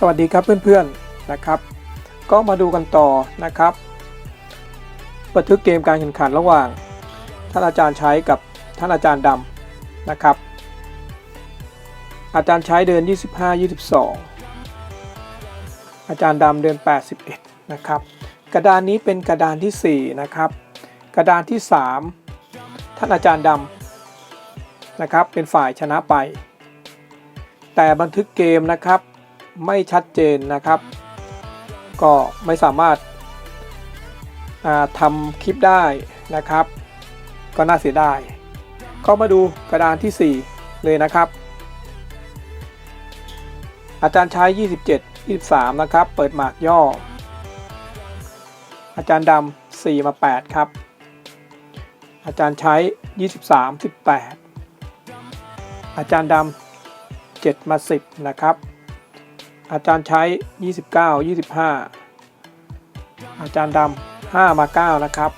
สวัสดีครับเพื่อนๆนะครับ ก็มาดูกันต่อนะครับ บันทึกเกมการแข่งขันระหว่าง ท่านอาจารย์ใช้กับท่านอาจารย์ดำนะครับ อาจารย์ใช้เดิน 25 22 อาจารย์ดำเดิน 81 นะครับ กระดานนี้เป็นกระดานทีสี่4 นะครับ กระดานที่ 3 ท่านอาจารย์ดำนะครับเป็นฝ่ายชนะไป แต่บันทึกเกมนะครับ ไม่ชัดเจนนะครับ ก็ไม่สามารถทำคลิปได้นะครับ ก็น่าเสียดายก็มาดูกระดานที่ 4 เลยนะครับ อาจารย์ใช้ 27 23 นะครับ เปิดหมากย่อ อาจารย์ดำ4 มา 8 ครับ อาจารย์ใช้ 23 18 อาจารย์ดำ7มา 10 นะครับ อาจารย์ใช้ 29 25 อาจารย์ดำ5 มา 9 นะครับ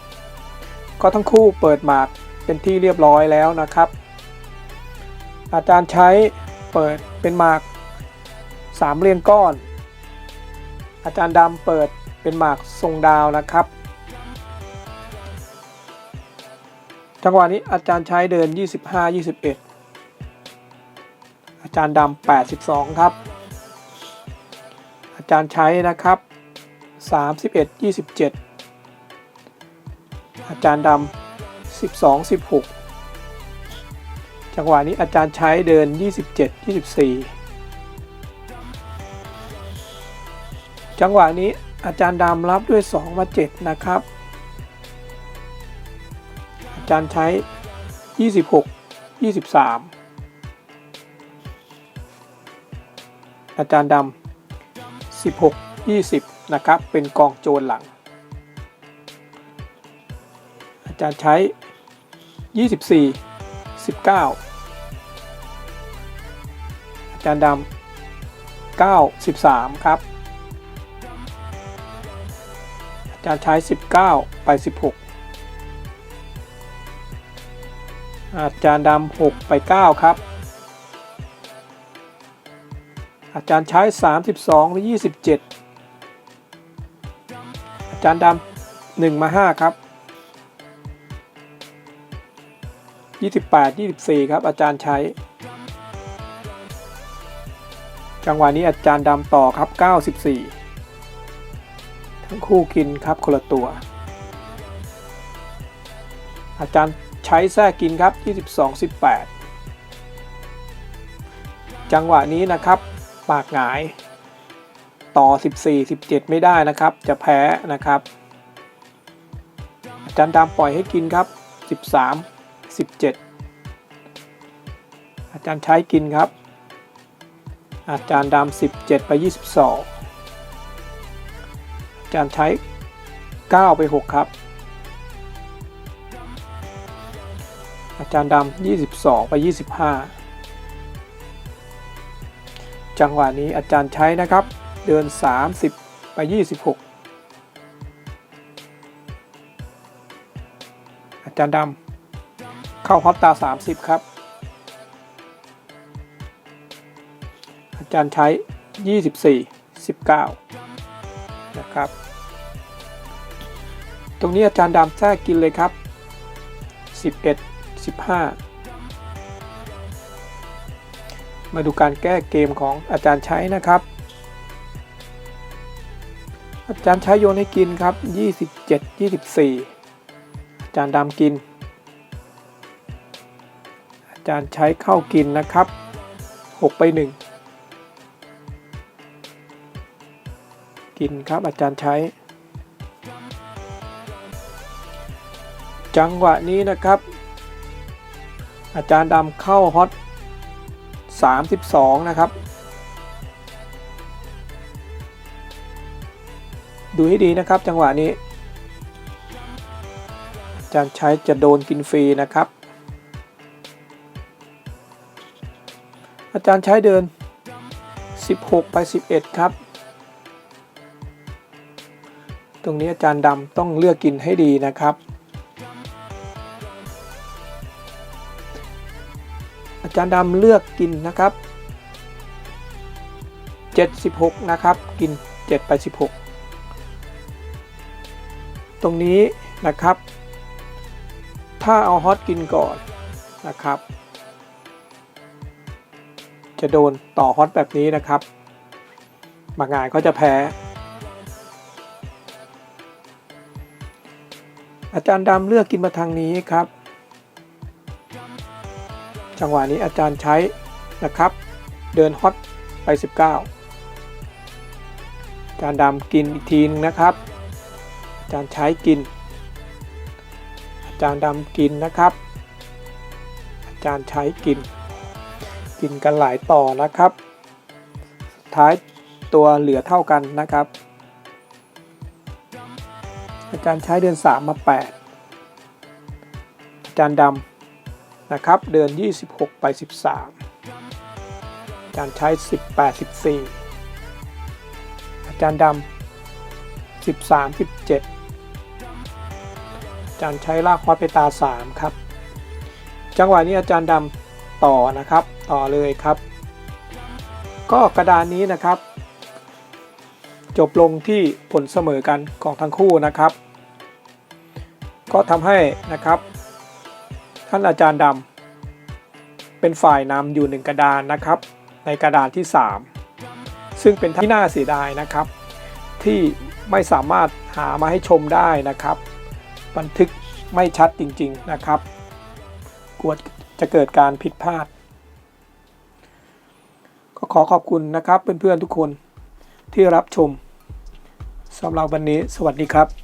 ก็ทั้งคู่เปิดหมากเป็นที่เรียบร้อยแล้วนะครับ อาจารย์ใช้เปิดเป็นหมากสามเรียญก้อน อาจารย์ดำเปิดเป็นหมากทรงดาวนะครับ จังหวะนี้อาจารย์ใช้เดิน 25 21 อาจารย์ดำ82 ครับ อาจารย์ใช้นะครับ 31 27 อาจารย์ดำ12 16 จังหวะนี้อาจารย์ใช้เดิน 27 24 จังหวะนี้อาจารย์ดำรับด้วย 2 มา 7 นะครับ อาจารย์ใช้ 26 23 อาจารย์ดำ 16 20 นะครับ เป็นกองโจรหลัง อาจารย์ใช้ 24 19 อาจารย์ดำ9 13 ครับ อาจารย์ใช้ 19 ไป 16 อาจารย์ดำ6ไป 9 ครับ อาจารย์ใช้ 32 หรือ 27 อาจารย์ดำ1 มา 5 ครับ 28 24 ครับ อาจารย์ใช้ จังหวะนี้อาจารย์ดำต่อครับ 94 ทั้งคู่กินครับคนละตัว อาจารย์ใช้แทรกกินครับ 22 18 จังหวะนี้นะครับ ปากหงาย ต่อ 14 17 ไม่ได้นะครับ จะแพ้นะครับ อาจารย์ดำปล่อยให้กินครับ 13 17 อาจารย์ใช้กินครับ อาจารย์ดำ17 ไป 22 อาจารย์ใช้ 9 ไป 6 ครับ อาจารย์ดำ22 ไป 25 จังหวะนี้อาจารย์ใช้นะครับ เดิน 30 ไป 26 อาจารย์ดำเข้าฮอตตา 30 ครับ อาจารย์ใช้ 24 19 นะครับ ตรงนี้อาจารย์ดำแทรกกินเลยครับ 11 15 มาดูการแก้เกมของอาจารย์ใช้นะครับ อาจารย์ใช้โยนให้กินครับ 27 24 อาจารย์ดำกิน อาจารย์ใช้เข้ากินนะครับ 6 ไป 1 กินครับอาจารย์ใช้ จังหวะนี้นะครับ อาจารย์ดำเข้าฮอต 32 นะครับ ดูให้ดีนะครับจังหวะนี้อาจารย์ใช้จะโดนกินฟรีนะครับ อาจารย์ใช้เดิน 16 ไป 11 ครับ ตรงนี้อาจารย์ดำต้องเลือกกินให้ดีนะครับ อาจารย์ดำเลือกกินนะครับ 76 นะครับ กิน 7 ไป 16 ตรงนี้นะครับ ถ้าเอาฮอตกินก่อนนะครับ จะโดนต่อฮอตแบบนี้นะครับบางงานก็จะแพ้ อาจารย์ดำเลือกกินมาทางนี้ครับ จังหวะนี้อาจารย์ใช้นะครับ เดินฮอตไป 19 อาจารย์ดำกินอีกทีนึงนะครับ อาจารย์ใช้กิน อาจารย์ดำกินนะครับ อาจารย์ใช้กิน กินกันหลายต่อนะครับ ท้ายตัวเหลือเท่ากันนะครับ อาจารย์ใช้เดือน3มา 8 อาจารย์ดำ นะครับ เดือน26 ไป 13อาจารย์ใช้ 18 14 อาจารย์ดำ13 17 อาจารย์ใช้ลากฮอตไปตา 3 ครับ จังหวะนี้อาจารย์ดำต่อนะครับ ต่อเลยครับ ก็กระดานนี้นะครับ จบลงที่ผลเสมอกันของทั้งคู่นะครับ ก็ทำให้นะครับ ท่านอาจารย์ดำเป็นฝ่ายนำอยู่หนึ่งกระดานนะครับ ในกระดานที่ 3 ซึ่งเป็นที่น่าเสียดายนะครับ ที่ไม่สามารถหามาให้ชมได้นะครับ บันทึกไม่ชัดจริงๆนะครับ กลัวจะเกิดการผิดพลาด ก็ขอขอบคุณนะครับเพื่อนๆทุกคนที่รับชมสำหรับวันนี้สวัสดีครับ